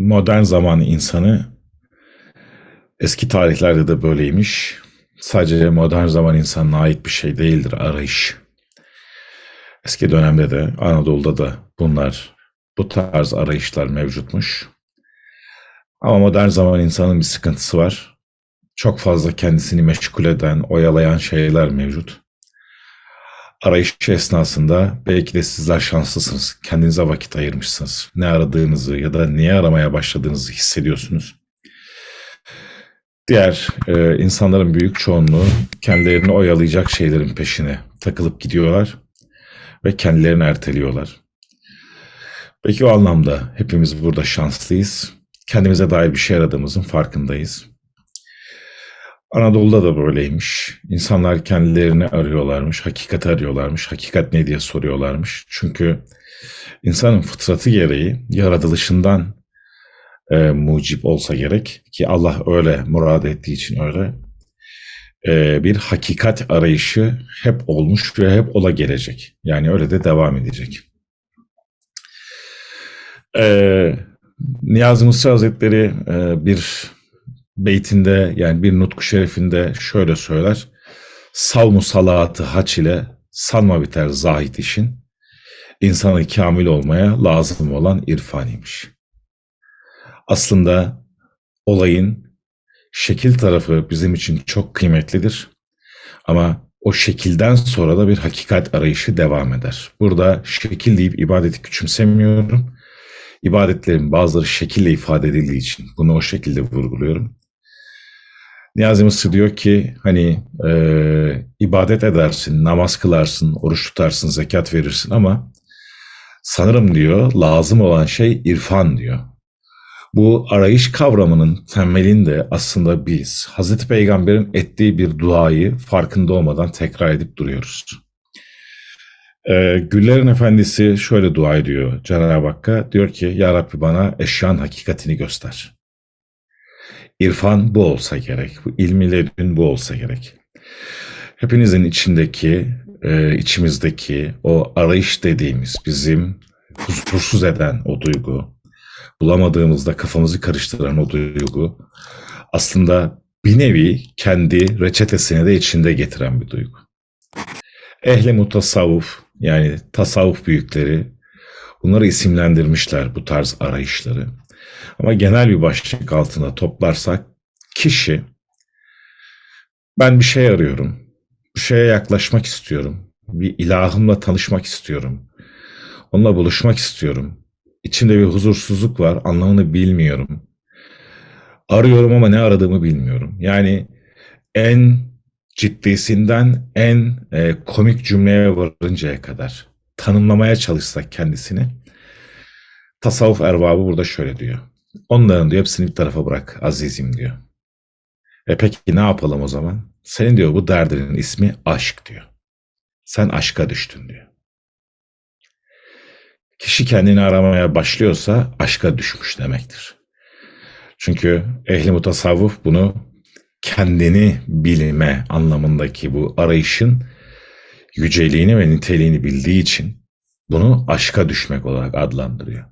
modern zaman insanı eski tarihlerde de böyleymiş. Sadece modern zaman insanına ait bir şey değildir arayış. Eski dönemde de Anadolu'da da bunlar bu tarz arayışlar mevcutmuş. Ama modern zaman insanın bir sıkıntısı var. Çok fazla kendisini meşgul eden, oyalayan şeyler mevcut. Arayış esnasında belki de sizler şanslısınız. Kendinize vakit ayırmışsınız. Ne aradığınızı ya da niye aramaya başladığınızı hissediyorsunuz. Diğer e, insanların büyük çoğunluğu kendilerini oyalayacak şeylerin peşine takılıp gidiyorlar ve kendilerini erteliyorlar. Peki o anlamda hepimiz burada şanslıyız. Kendimize dair bir şey aradığımızın farkındayız. Anadolu'da da böyleymiş. İnsanlar kendilerini arıyorlarmış, hakikati arıyorlarmış. Hakikat ne diye soruyorlarmış. Çünkü insanın fıtratı gereği yaratılışından e, mucip olsa gerek ki Allah öyle murad ettiği için öyle e, bir hakikat arayışı hep olmuş ve hep ola gelecek. Yani öyle de devam edecek. E, Niyazi Mısır Hazretleri e, bir beytinde yani bir nutku şerifinde şöyle söyler. Savmu salatı haç ile sanma biter zahit işin. İnsanı kamil olmaya lazım olan irfaniymiş. Aslında olayın şekil tarafı bizim için çok kıymetlidir. Ama o şekilden sonra da bir hakikat arayışı devam eder. Burada şekil deyip ibadeti küçümsemiyorum. İbadetlerin bazıları şekille ifade edildiği için bunu o şekilde vurguluyorum. Niyazi Mısır diyor ki hani e, ibadet edersin, namaz kılarsın, oruç tutarsın, zekat verirsin ama sanırım diyor lazım olan şey irfan diyor. Bu arayış kavramının temelinde aslında biz Hazreti Peygamber'in ettiği bir duayı farkında olmadan tekrar edip duruyoruz. Ee, Güllerin Efendisi şöyle dua ediyor Cenab-ı Hakk'a. Diyor ki Ya Rabbi bana eşyan hakikatini göster. İrfan bu olsa gerek. Bu ilmi ledün bu olsa gerek. Hepinizin içindeki, e, içimizdeki o arayış dediğimiz bizim huzursuz eden o duygu, bulamadığımızda kafamızı karıştıran o duygu aslında bir nevi kendi reçetesini de içinde getiren bir duygu. Ehli mutasavvuf yani tasavvuf büyükleri bunları isimlendirmişler bu tarz arayışları. Ama genel bir başlık altında toplarsak kişi ben bir şey arıyorum. Bu şeye yaklaşmak istiyorum. Bir ilahımla tanışmak istiyorum. Onunla buluşmak istiyorum. İçimde bir huzursuzluk var. Anlamını bilmiyorum. Arıyorum ama ne aradığımı bilmiyorum. Yani en ciddisinden en e, komik cümleye varıncaya kadar tanımlamaya çalışsak kendisini tasavvuf erbabı burada şöyle diyor. Onların diyor hepsini bir tarafa bırak azizim diyor. E peki ne yapalım o zaman? Senin diyor bu derdinin ismi aşk diyor. Sen aşka düştün diyor. Kişi kendini aramaya başlıyorsa aşka düşmüş demektir. Çünkü ehli mutasavvuf bunu kendini bilme anlamındaki bu arayışın yüceliğini ve niteliğini bildiği için bunu aşka düşmek olarak adlandırıyor.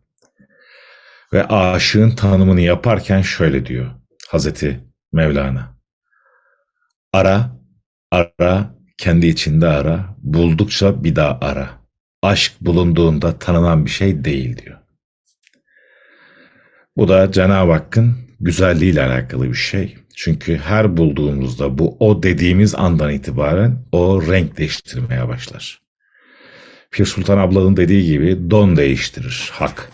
Ve aşığın tanımını yaparken şöyle diyor Hazreti Mevlana. Ara, ara, kendi içinde ara, buldukça bir daha ara. Aşk bulunduğunda tanınan bir şey değil diyor. Bu da Cenab-ı Hakk'ın güzelliğiyle alakalı bir şey. Çünkü her bulduğumuzda bu o dediğimiz andan itibaren o renk değiştirmeye başlar. Pir Sultan ablanın dediği gibi don değiştirir hak.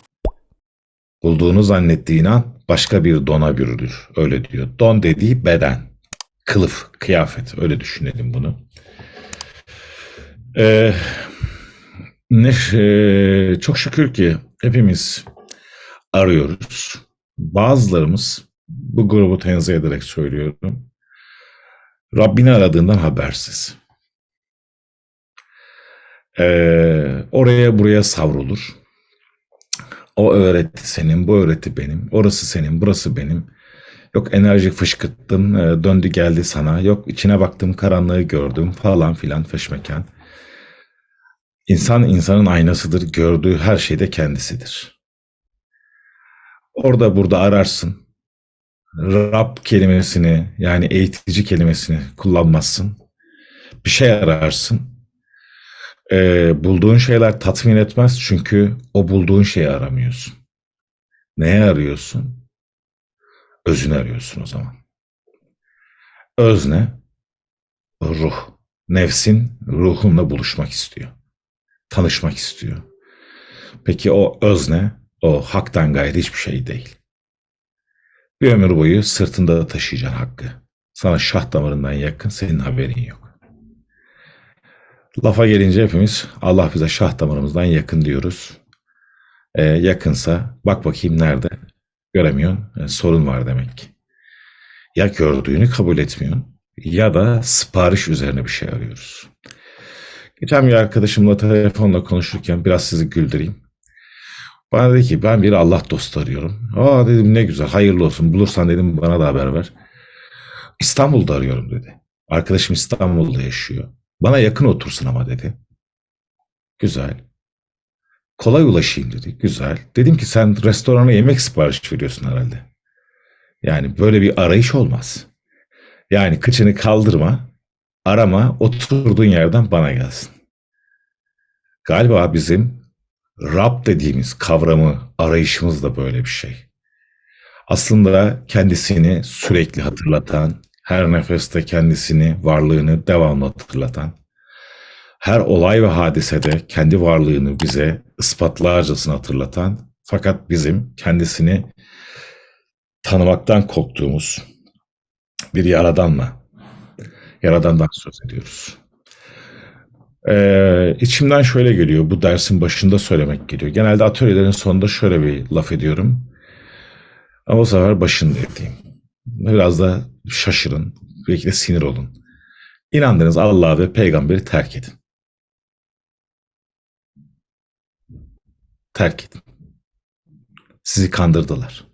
Bulduğunu zannettiğin an başka bir dona bürünür. Öyle diyor. Don dediği beden, kılıf, kıyafet. Öyle düşünelim bunu. Ee, ne, e, çok şükür ki hepimiz arıyoruz. Bazılarımız bu grubu tenzih ederek söylüyorum. Rabbini aradığından habersiz. Ee, oraya buraya savrulur. O öğretti senin, bu öğretti benim. Orası senin, burası benim. Yok enerji fışkırttım, e, döndü geldi sana. Yok içine baktım, karanlığı gördüm falan filan feşmekan. İnsan insanın aynasıdır, gördüğü her şeyde kendisidir. Orada burada ararsın. Rab kelimesini yani eğitici kelimesini kullanmazsın. Bir şey ararsın. Ee, bulduğun şeyler tatmin etmez çünkü o bulduğun şeyi aramıyorsun. Neye arıyorsun? Özünü arıyorsun o zaman. Öz ne? Ruh. Nefsin ruhunla buluşmak istiyor. Tanışmak istiyor. Peki o öz ne? O haktan gayrı hiçbir şey değil. Bir ömür boyu sırtında taşıyacaksın hakkı. Sana şah damarından yakın, senin haberin yok. Lafa gelince hepimiz Allah bize şah damarımızdan yakın diyoruz. Ee, yakınsa bak bakayım nerede? Göremiyorsun. Yani sorun var demek ki. Ya gördüğünü kabul etmiyorsun ya da sipariş üzerine bir şey arıyoruz. Geçen bir arkadaşımla telefonla konuşurken biraz sizi güldüreyim. Bana dedi ki ben bir Allah dostu arıyorum. Aa dedim ne güzel hayırlı olsun bulursan dedim bana da haber ver. İstanbul'da arıyorum dedi. Arkadaşım İstanbul'da yaşıyor. Bana yakın otursun ama dedi. Güzel. Kolay ulaşayım dedi. Güzel. Dedim ki sen restorana yemek sipariş veriyorsun herhalde. Yani böyle bir arayış olmaz. Yani kıçını kaldırma, arama, oturduğun yerden bana gelsin. Galiba bizim Rab dediğimiz kavramı arayışımız da böyle bir şey. Aslında kendisini sürekli hatırlatan, her nefeste kendisini, varlığını devamlı hatırlatan, her olay ve hadisede kendi varlığını bize ispatlarcasına hatırlatan, fakat bizim kendisini tanımaktan korktuğumuz bir yaradanla, yaradandan söz ediyoruz. Ee, içimden şöyle geliyor, bu dersin başında söylemek geliyor. Genelde atölyelerin sonunda şöyle bir laf ediyorum. Ama bu sefer başında edeyim. Biraz da şaşırın, belki de sinir olun. İnandığınız Allah'ı ve peygamberi terk edin. Terk edin. Sizi kandırdılar.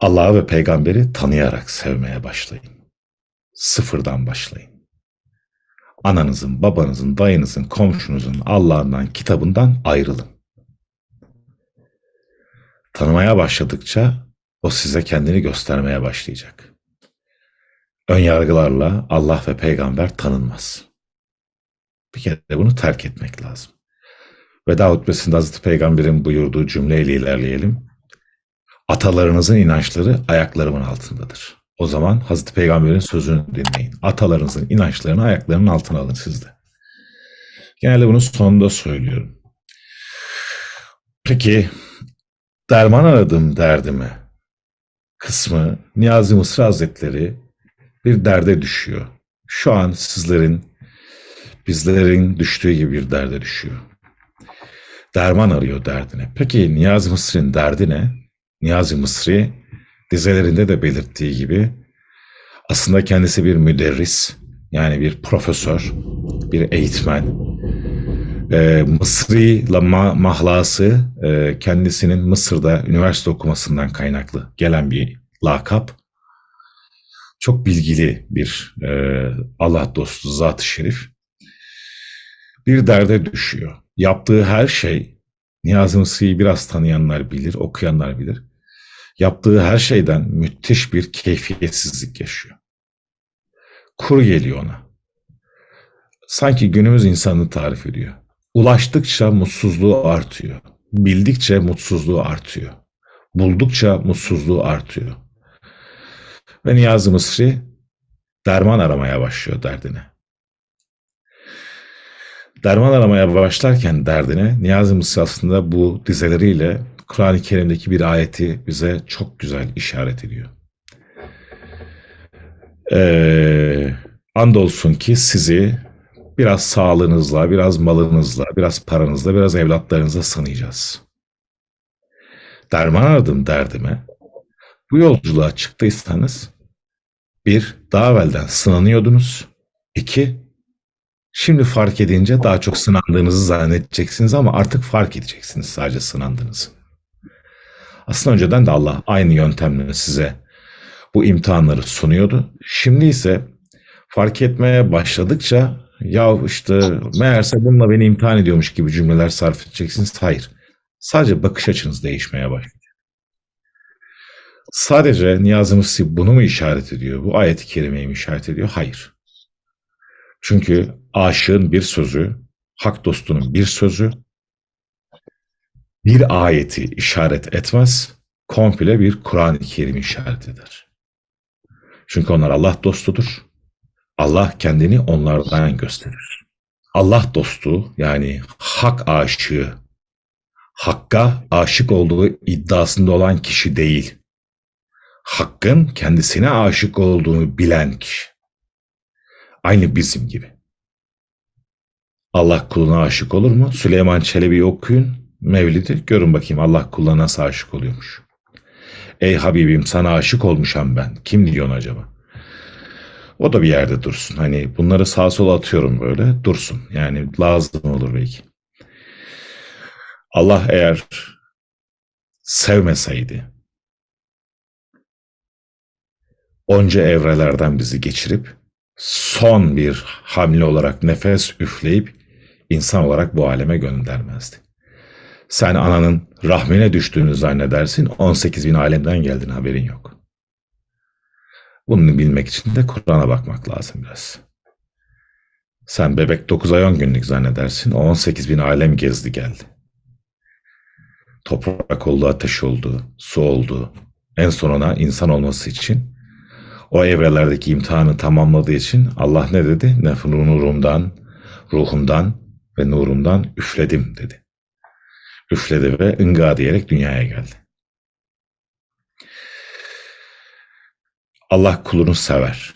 Allah'ı ve peygamberi tanıyarak sevmeye başlayın. Sıfırdan başlayın. Ananızın, babanızın, dayınızın, komşunuzun Allah'ından, kitabından ayrılın. Tanımaya başladıkça o size kendini göstermeye başlayacak. Ön yargılarla Allah ve peygamber tanınmaz. Bir kere de bunu terk etmek lazım. Veda hutbesinde Hazreti Peygamber'in buyurduğu cümleyle ilerleyelim. Atalarınızın inançları ayaklarımın altındadır. O zaman Hazreti Peygamber'in sözünü dinleyin. Atalarınızın inançlarını ayaklarının altına alın siz de. Genelde bunu sonunda söylüyorum. Peki derman aradım derdime kısmı Niyazi Mısır Hazretleri bir derde düşüyor. Şu an sizlerin, bizlerin düştüğü gibi bir derde düşüyor. Derman arıyor derdine. Peki Niyazi Mısır'ın derdi ne? Niyazi Mısri dizelerinde de belirttiği gibi aslında kendisi bir müderris yani bir profesör, bir eğitmen. Ee, Mısri ma mahlası e, kendisinin Mısır'da üniversite okumasından kaynaklı gelen bir lakap. Çok bilgili bir e, Allah dostu zat-ı şerif. Bir derde düşüyor. Yaptığı her şey Niyazi Mısri'yi biraz tanıyanlar bilir, okuyanlar bilir yaptığı her şeyden müthiş bir keyfiyetsizlik yaşıyor. Kur geliyor ona. Sanki günümüz insanını tarif ediyor. Ulaştıkça mutsuzluğu artıyor. Bildikçe mutsuzluğu artıyor. Buldukça mutsuzluğu artıyor. Ve Niyazi Mısri derman aramaya başlıyor derdine. Derman aramaya başlarken derdine Niyazi Mısri aslında bu dizeleriyle Kur'an-ı Kerim'deki bir ayeti bize çok güzel işaret ediyor. Ee, andolsun ki sizi biraz sağlığınızla, biraz malınızla, biraz paranızla, biraz evlatlarınızla sınayacağız. Derman aradım derdime. Bu yolculuğa çıktıysanız bir, daha evvelden sınanıyordunuz. İki, şimdi fark edince daha çok sınandığınızı zannedeceksiniz ama artık fark edeceksiniz sadece sınandığınızı. Aslında önceden de Allah aynı yöntemle size bu imtihanları sunuyordu. Şimdi ise fark etmeye başladıkça ya işte meğerse bununla beni imtihan ediyormuş gibi cümleler sarf edeceksiniz. Hayır. Sadece bakış açınız değişmeye başlıyor. Sadece Niyazi Mısri bunu mu işaret ediyor? Bu ayet-i kerimeyi mi işaret ediyor? Hayır. Çünkü aşığın bir sözü, hak dostunun bir sözü, bir ayeti işaret etmez, komple bir Kur'an-ı Kerim işaret eder. Çünkü onlar Allah dostudur. Allah kendini onlardan gösterir. Allah dostu yani hak aşığı, hakka aşık olduğu iddiasında olan kişi değil. Hakkın kendisine aşık olduğunu bilen kişi. Aynı bizim gibi. Allah kuluna aşık olur mu? Süleyman Çelebi okuyun. Mevlid'i görün bakayım Allah kuluna nasıl aşık oluyormuş. Ey Habibim sana aşık olmuşam ben. Kim diyor onu acaba? O da bir yerde dursun. Hani bunları sağa sola atıyorum böyle. Dursun. Yani lazım olur belki. Allah eğer sevmeseydi onca evrelerden bizi geçirip son bir hamle olarak nefes üfleyip insan olarak bu aleme göndermezdi. Sen ananın rahmine düştüğünü zannedersin 18 bin alemden geldin haberin yok. Bunu bilmek için de Kur'an'a bakmak lazım biraz. Sen bebek 9 ay 10 günlük zannedersin. O 18 bin alem gezdi geldi. Toprak oldu, ateş oldu, su oldu. En sonuna insan olması için o evrelerdeki imtihanı tamamladığı için Allah ne dedi? Nefru nurumdan, ruhumdan ve nurumdan üfledim dedi. Üfledi ve ınga diyerek dünyaya geldi. Allah kulunu sever.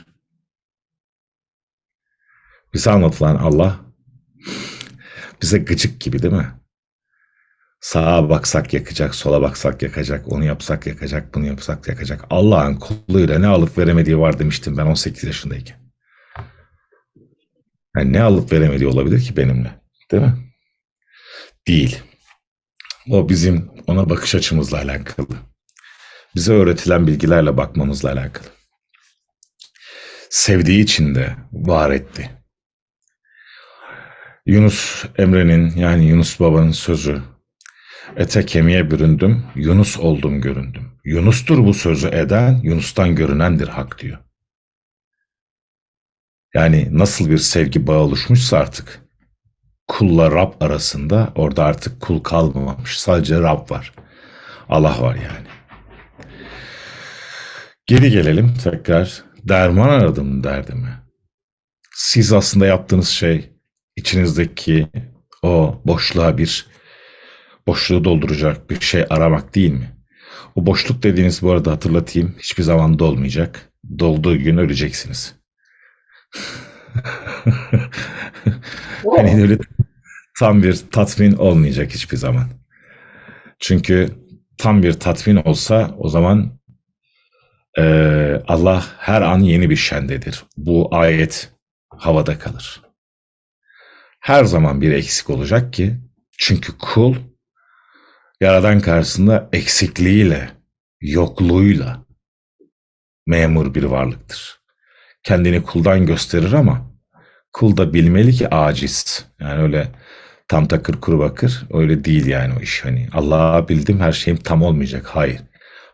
Bize anlatılan Allah bize gıcık gibi değil mi? Sağa baksak yakacak, sola baksak yakacak, onu yapsak yakacak, bunu yapsak yakacak. Allah'ın kuluyla ne alıp veremediği var demiştim ben 18 yaşındayken. Yani ne alıp veremediği olabilir ki benimle? Değil mi? Değil. O bizim ona bakış açımızla alakalı. Bize öğretilen bilgilerle bakmamızla alakalı. Sevdiği için de var etti. Yunus Emre'nin yani Yunus Baba'nın sözü Ete kemiğe büründüm, Yunus oldum göründüm. Yunus'tur bu sözü eden, Yunus'tan görünendir hak diyor. Yani nasıl bir sevgi bağı oluşmuşsa artık kulla Rab arasında orada artık kul kalmamış. Sadece Rab var. Allah var yani. Geri gelelim tekrar. Derman aradım derdime. Siz aslında yaptığınız şey içinizdeki o boşluğa bir boşluğu dolduracak bir şey aramak değil mi? O boşluk dediğiniz bu arada hatırlatayım hiçbir zaman dolmayacak. Dolduğu gün öleceksiniz. hani öyle tam bir tatmin olmayacak hiçbir zaman. Çünkü tam bir tatmin olsa o zaman e, Allah her an yeni bir şendedir. Bu ayet havada kalır. Her zaman bir eksik olacak ki çünkü kul Yaradan karşısında eksikliğiyle, yokluğuyla memur bir varlıktır. Kendini kuldan gösterir ama kul da bilmeli ki aciz. Yani öyle tam takır kuru bakır öyle değil yani o iş. Hani Allah'a bildim her şeyim tam olmayacak. Hayır.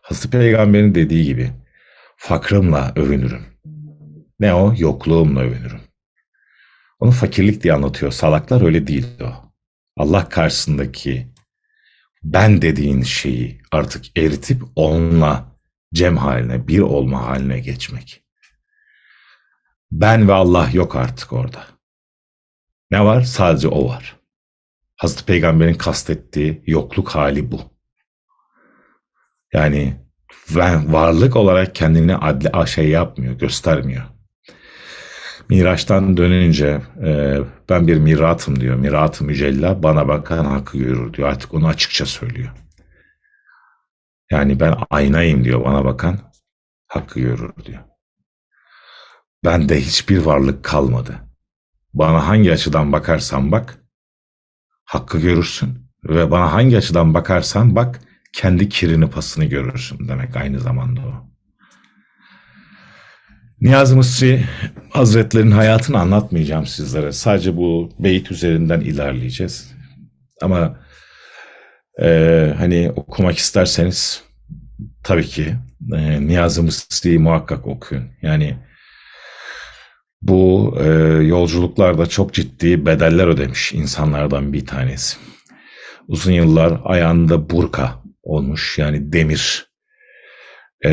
Hazreti Peygamber'in dediği gibi fakrımla övünürüm. Ne o? Yokluğumla övünürüm. Onu fakirlik diye anlatıyor. Salaklar öyle değil o. Allah karşısındaki ben dediğin şeyi artık eritip onunla cem haline, bir olma haline geçmek. Ben ve Allah yok artık orada. Ne var? Sadece o var. Hazreti Peygamber'in kastettiği yokluk hali bu. Yani varlık olarak kendini adli şey yapmıyor, göstermiyor. Miraç'tan dönünce e, ben bir miratım diyor. Mirat-ı mücella bana bakan hakkı görür diyor. Artık onu açıkça söylüyor. Yani ben aynayım diyor bana bakan hakkı görür diyor. Bende hiçbir varlık kalmadı. Bana hangi açıdan bakarsan bak hakkı görürsün ve bana hangi açıdan bakarsan bak kendi kirini pasını görürsün demek aynı zamanda o. Niyazi Mısri Hazretlerinin hayatını anlatmayacağım sizlere. Sadece bu beyit üzerinden ilerleyeceğiz. Ama Ee, hani okumak isterseniz tabii ki e, Niyazi Mısri'yi muhakkak okuyun. Yani bu e, yolculuklarda çok ciddi bedeller ödemiş insanlardan bir tanesi. Uzun yıllar ayağında burka olmuş yani demir e,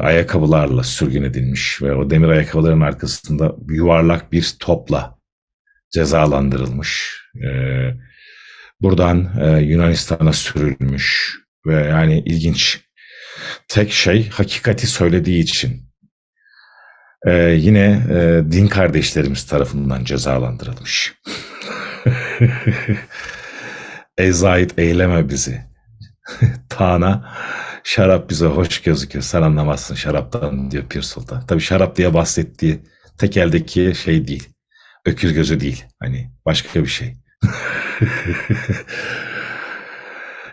ayakkabılarla sürgün edilmiş ve o demir ayakkabıların arkasında yuvarlak bir topla cezalandırılmış. E, buradan e, Yunanistan'a sürülmüş ve yani ilginç tek şey hakikati söylediği için e, yine e, din kardeşlerimiz tarafından cezalandırılmış. Ey zahit eyleme bizi. Tana şarap bize hoş gözüküyor. Sen anlamazsın şaraptan diyor Pir Sultan. Tabii şarap diye bahsettiği tek eldeki şey değil. Öküz gözü değil. Hani başka bir şey.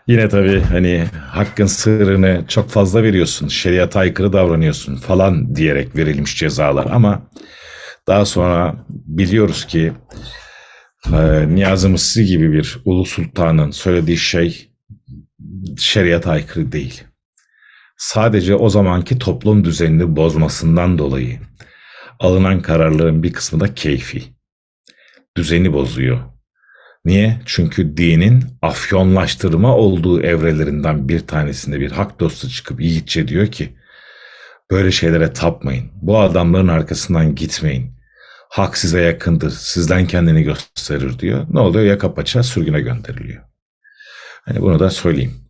Yine tabii hani hakkın sırrını çok fazla veriyorsun, şeriata aykırı davranıyorsun falan diyerek verilmiş cezalar ama daha sonra biliyoruz ki e, Niyazi Mısri gibi bir ulu sultanın söylediği şey şeriata aykırı değil. Sadece o zamanki toplum düzenini bozmasından dolayı alınan kararların bir kısmı da keyfi. Düzeni bozuyor. Niye? Çünkü dinin afyonlaştırma olduğu evrelerinden bir tanesinde bir hak dostu çıkıp yiğitçe diyor ki böyle şeylere tapmayın. Bu adamların arkasından gitmeyin. Hak size yakındır. Sizden kendini gösterir diyor. Ne oluyor? Yaka paça sürgüne gönderiliyor. Hani bunu da söyleyeyim.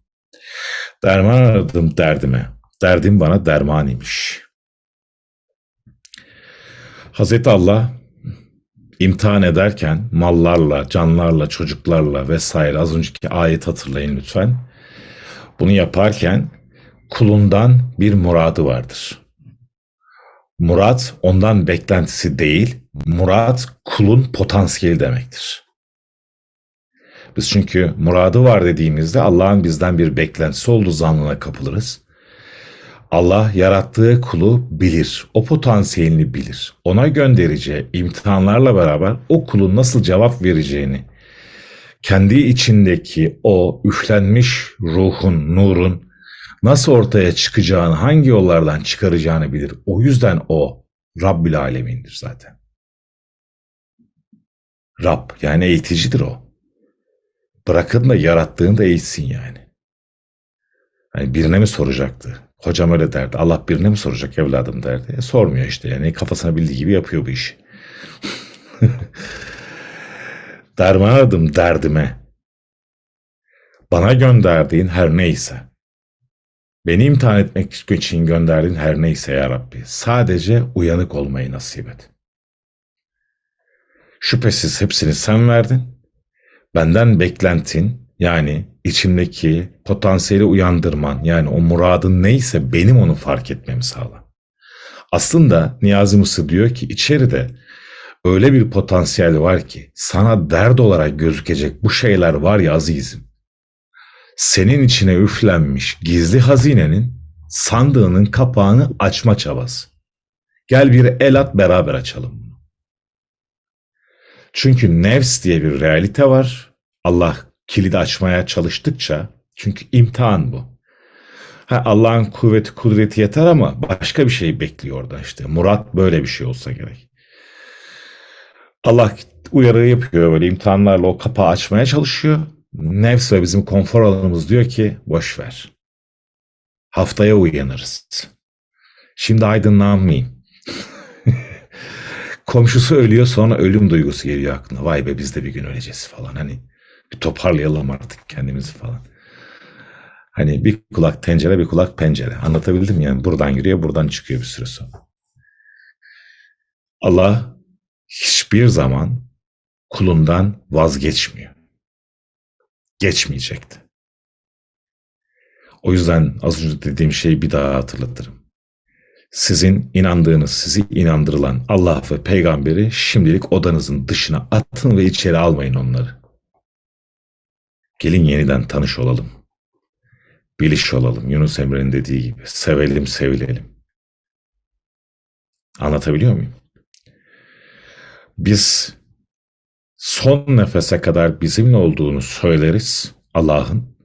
Derman aradım derdime. Derdim bana derman imiş. Hazreti Allah imtihan ederken mallarla, canlarla, çocuklarla vesaire az önceki ayet hatırlayın lütfen. Bunu yaparken kulundan bir muradı vardır. Murat ondan beklentisi değil, murat kulun potansiyeli demektir. Biz çünkü muradı var dediğimizde Allah'ın bizden bir beklentisi olduğu zannına kapılırız. Allah yarattığı kulu bilir. O potansiyelini bilir. Ona göndereceği imtihanlarla beraber o kulun nasıl cevap vereceğini, kendi içindeki o üflenmiş ruhun, nurun nasıl ortaya çıkacağını, hangi yollardan çıkaracağını bilir. O yüzden o Rabbül Alemin'dir zaten. Rab yani eğiticidir o. Bırakın da yarattığını da eğitsin yani. Hani birine mi soracaktı? Hocam öyle derdi. Allah birine mi soracak evladım derdi. E, sormuyor işte yani kafasına bildiği gibi yapıyor bu işi. Dermanadım derdime. Bana gönderdiğin her neyse. Beni imtihan etmek için gönderdiğin her neyse ya Rabbi. Sadece uyanık olmayı nasip et. Şüphesiz hepsini sen verdin. Benden beklentin yani içimdeki potansiyeli uyandırman yani o muradın neyse benim onu fark etmemi sağla. Aslında Niyazi Mısır diyor ki içeride öyle bir potansiyel var ki sana dert olarak gözükecek bu şeyler var ya azizim. Senin içine üflenmiş gizli hazinenin sandığının kapağını açma çabası. Gel bir el at beraber açalım. Çünkü nefs diye bir realite var. Allah kilidi açmaya çalıştıkça çünkü imtihan bu. Ha, Allah'ın kuvveti kudreti yeter ama başka bir şey bekliyor orada işte. Murat böyle bir şey olsa gerek. Allah uyarı yapıyor böyle imtihanlarla o kapağı açmaya çalışıyor. Nefs ve bizim konfor alanımız diyor ki boş ver. Haftaya uyanırız. Şimdi aydınlanmayayım. Komşusu ölüyor sonra ölüm duygusu geliyor aklına. Vay be biz de bir gün öleceğiz falan. Hani bir toparlayalım artık kendimizi falan. Hani bir kulak tencere bir kulak pencere. Anlatabildim yani buradan giriyor buradan çıkıyor bir süre sonra. Allah hiçbir zaman kulundan vazgeçmiyor. Geçmeyecekti. O yüzden az önce dediğim şeyi bir daha hatırlatırım. Sizin inandığınız, sizi inandırılan Allah ve peygamberi şimdilik odanızın dışına atın ve içeri almayın onları. Gelin yeniden tanış olalım. Biliş olalım Yunus Emre'nin dediği gibi. Sevelim, sevilelim. Anlatabiliyor muyum? Biz son nefese kadar bizimle olduğunu söyleriz Allah'ın.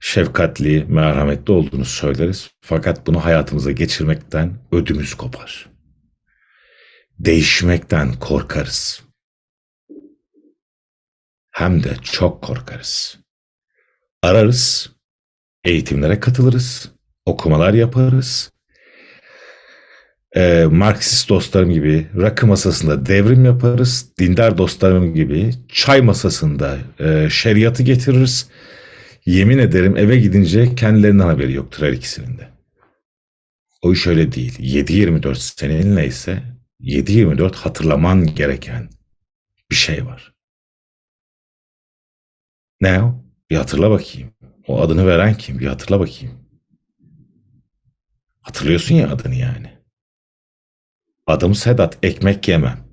Şefkatli, merhametli olduğunu söyleriz. Fakat bunu hayatımıza geçirmekten ödümüz kopar. Değişmekten korkarız. Hem de çok korkarız. Ararız, eğitimlere katılırız, okumalar yaparız. Ee, Marksist dostlarım gibi rakı masasında devrim yaparız. Dindar dostlarım gibi çay masasında e, şeriatı getiririz. Yemin ederim eve gidince kendilerinden haberi yoktur her ikisinin de. O iş öyle değil. 7-24 seninle ise 7-24 hatırlaman gereken bir şey var. Ne o? Bir hatırla bakayım. O adını veren kim? Bir hatırla bakayım. Hatırlıyorsun ya adını yani. Adım Sedat, ekmek yemem.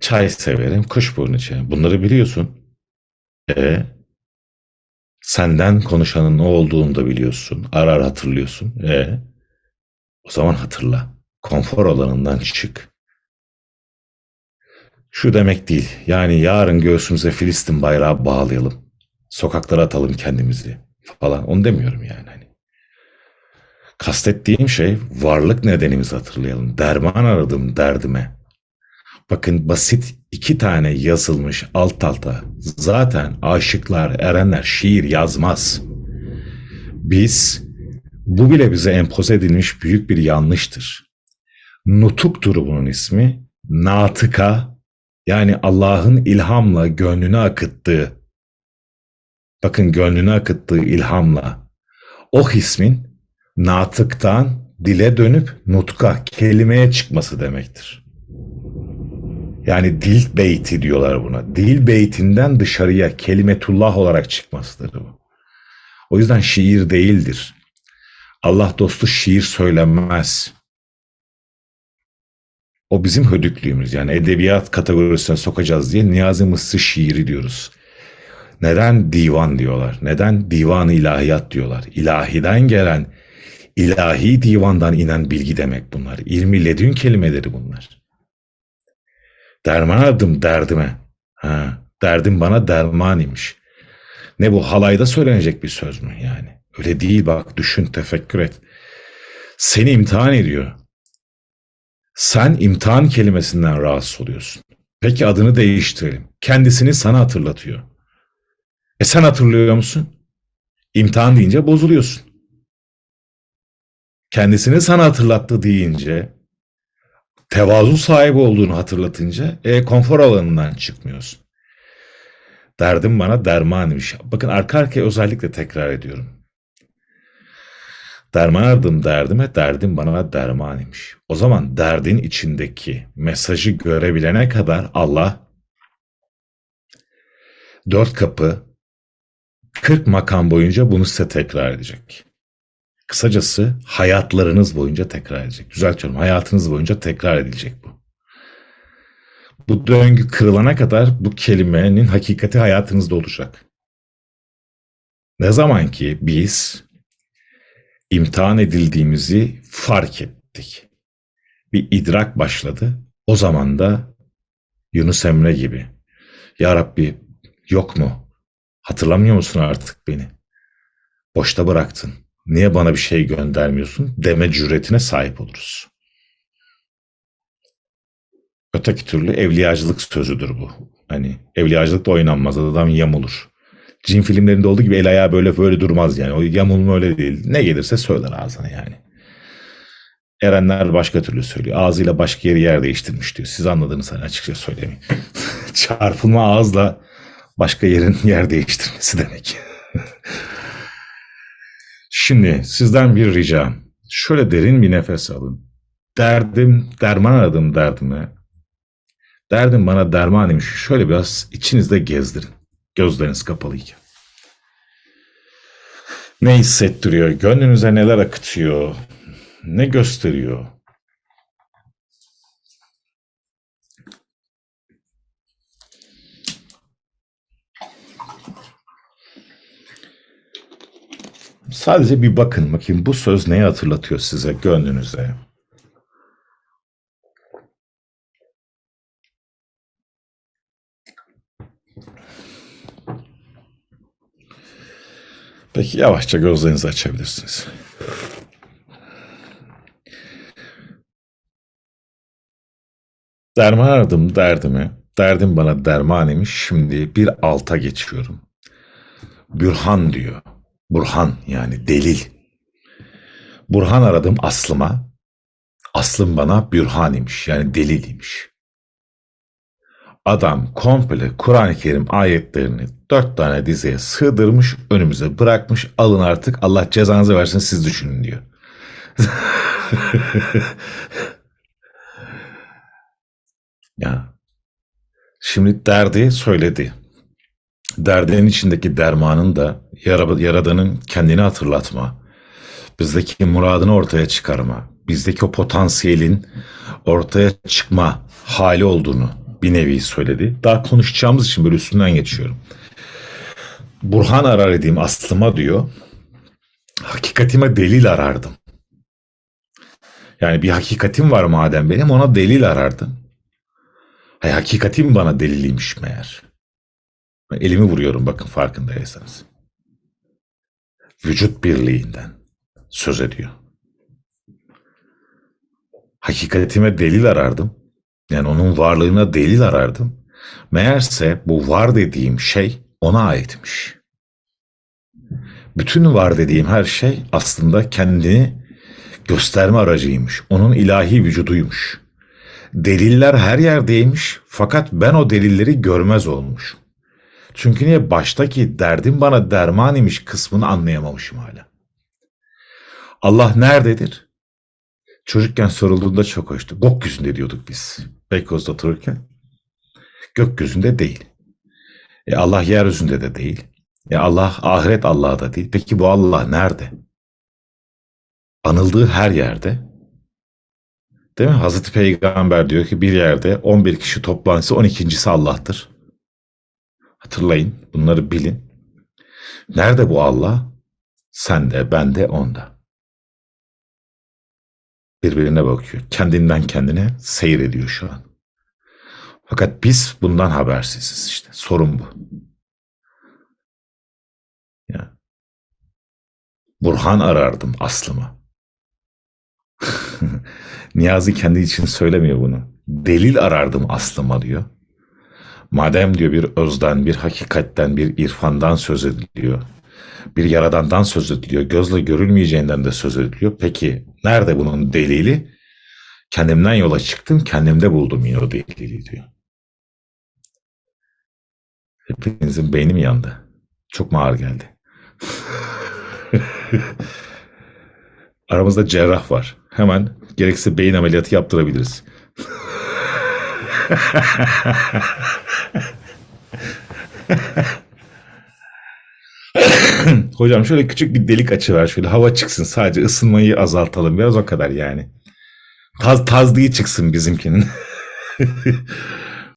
Çay severim, kuşburnu içerim. Bunları biliyorsun. E senden konuşanın ne olduğunu da biliyorsun. Arar hatırlıyorsun. E o zaman hatırla. Konfor alanından çık. Şu demek değil. Yani yarın göğsümüze Filistin bayrağı bağlayalım. Sokaklara atalım kendimizi falan. Onu demiyorum yani. Hani. Kastettiğim şey varlık nedenimizi hatırlayalım. Derman aradım derdime. Bakın basit iki tane yazılmış alt alta. Zaten aşıklar, erenler şiir yazmaz. Biz, bu bile bize empoze edilmiş büyük bir yanlıştır. Nutuktur bunun ismi. Natıka, yani Allah'ın ilhamla gönlünü akıttığı, bakın gönlünü akıttığı ilhamla, o ismin natıktan dile dönüp nutka, kelimeye çıkması demektir. Yani dil beyti diyorlar buna. Dil beytinden dışarıya kelimetullah olarak çıkmasıdır bu. O yüzden şiir değildir. Allah dostu şiir söylenmez. O bizim hödüklüğümüz. Yani edebiyat kategorisine sokacağız diye Niyazi Mısri şiiri diyoruz. Neden divan diyorlar? Neden divan ilahiyat diyorlar? İlahiden gelen, ilahi divandan inen bilgi demek bunlar. İlmi ledün kelimeleri bunlar. Derman aradım derdime. Ha, derdim bana derman imiş. Ne bu halayda söylenecek bir söz mü yani? Öyle değil bak düşün tefekkür et. Seni imtihan ediyor. Sen imtihan kelimesinden rahatsız oluyorsun. Peki adını değiştirelim. Kendisini sana hatırlatıyor. E sen hatırlıyor musun? İmtihan deyince bozuluyorsun. Kendisini sana hatırlattı deyince tevazu sahibi olduğunu hatırlatınca e, konfor alanından çıkmıyorsun. Derdim bana dermanmış. Bakın arka arkaya özellikle tekrar ediyorum. Derman aradım derdime, derdim bana derman imiş. O zaman derdin içindeki mesajı görebilene kadar Allah dört kapı 40 makam boyunca bunu size tekrar edecek. Kısacası hayatlarınız boyunca tekrar edecek. Düzeltiyorum hayatınız boyunca tekrar edilecek bu. Bu döngü kırılana kadar bu kelimenin hakikati hayatınızda olacak. Ne zaman ki biz imtihan edildiğimizi fark ettik. Bir idrak başladı. O zaman da Yunus Emre gibi. Ya Rabbi yok mu? Hatırlamıyor musun artık beni? Boşta bıraktın. Niye bana bir şey göndermiyorsun? Deme cüretine sahip oluruz. Öteki türlü evliyacılık sözüdür bu. Hani evliyacılık da oynanmaz. Adam yam olur. Cin filmlerinde olduğu gibi el ayağı böyle böyle durmaz yani. O yamulma öyle değil. Ne gelirse söyler ağzına yani. Erenler başka türlü söylüyor. Ağzıyla başka yeri yer değiştirmiş diyor. Siz anladınız hani açıkça söylemeyin. Çarpılma ağızla başka yerin yer değiştirmesi demek. Şimdi sizden bir ricam. Şöyle derin bir nefes alın. Derdim, derman aradım derdime. Derdim bana derman imiş. Şöyle biraz içinizde gezdirin. Gözleriniz kapalıyken. Ne hissettiriyor? Gönlünüze neler akıtıyor? Ne gösteriyor? Sadece bir bakın bakayım bu söz neyi hatırlatıyor size gönlünüze? Peki yavaşça gözlerinizi açabilirsiniz. Derman aradım derdimi. Derdim bana derman imiş. Şimdi bir alta geçiyorum. Bürhan diyor. Burhan yani delil. Burhan aradım aslıma. Aslım bana bürhan imiş yani delil imiş. Adam komple Kur'an-ı Kerim ayetlerini dört tane dizeye sığdırmış önümüze bırakmış alın artık Allah cezanızı versin siz düşünün diyor. ya şimdi derdi söyledi. Derdinin içindeki dermanın da yaradanın kendini hatırlatma, bizdeki muradını ortaya çıkarma, bizdeki o potansiyelin ortaya çıkma hali olduğunu bir nevi söyledi. Daha konuşacağımız için böyle üstünden geçiyorum. Burhan arar edeyim aslıma diyor. Hakikatime delil arardım. Yani bir hakikatim var madem benim ona delil arardım. Hay hakikatim bana deliliymiş meğer. Elimi vuruyorum bakın farkındaysanız. Vücut birliğinden söz ediyor. Hakikatime delil arardım. Yani onun varlığına delil arardım. Meğerse bu var dediğim şey ona aitmiş. Bütün var dediğim her şey aslında kendini gösterme aracıymış. Onun ilahi vücuduymuş. Deliller her yerdeymiş fakat ben o delilleri görmez olmuşum. Çünkü niye baştaki derdim bana derman imiş kısmını anlayamamışım hala. Allah nerededir? Çocukken sorulduğunda çok hoştu. Gökyüzünde diyorduk biz. Beykoz'da otururken. Gökyüzünde değil. E Allah yeryüzünde de değil. E Allah ahiret Allah'da da değil. Peki bu Allah nerede? Anıldığı her yerde. Değil mi? Hazreti Peygamber diyor ki bir yerde 11 kişi toplansa 12.si Allah'tır. Hatırlayın, bunları bilin. Nerede bu Allah? Sen de, ben de, onda. Birbirine bakıyor. Kendinden kendine seyrediyor şu an. Fakat biz bundan habersiziz işte. Sorun bu. Ya. Burhan arardım aslıma. Niyazi kendi için söylemiyor bunu. Delil arardım aslıma diyor. Madem diyor bir özden, bir hakikatten, bir irfandan söz ediliyor. Bir yaradandan söz ediliyor. Gözle görülmeyeceğinden de söz ediliyor. Peki nerede bunun delili? Kendimden yola çıktım, kendimde buldum yine o delili diyor. Hepinizin beyni mi yandı? Çok mu ağır geldi? Aramızda cerrah var. Hemen gerekirse beyin ameliyatı yaptırabiliriz. Hocam şöyle küçük bir delik açıver şöyle hava çıksın sadece ısınmayı azaltalım biraz o kadar yani. Taz, tazlığı çıksın bizimkinin.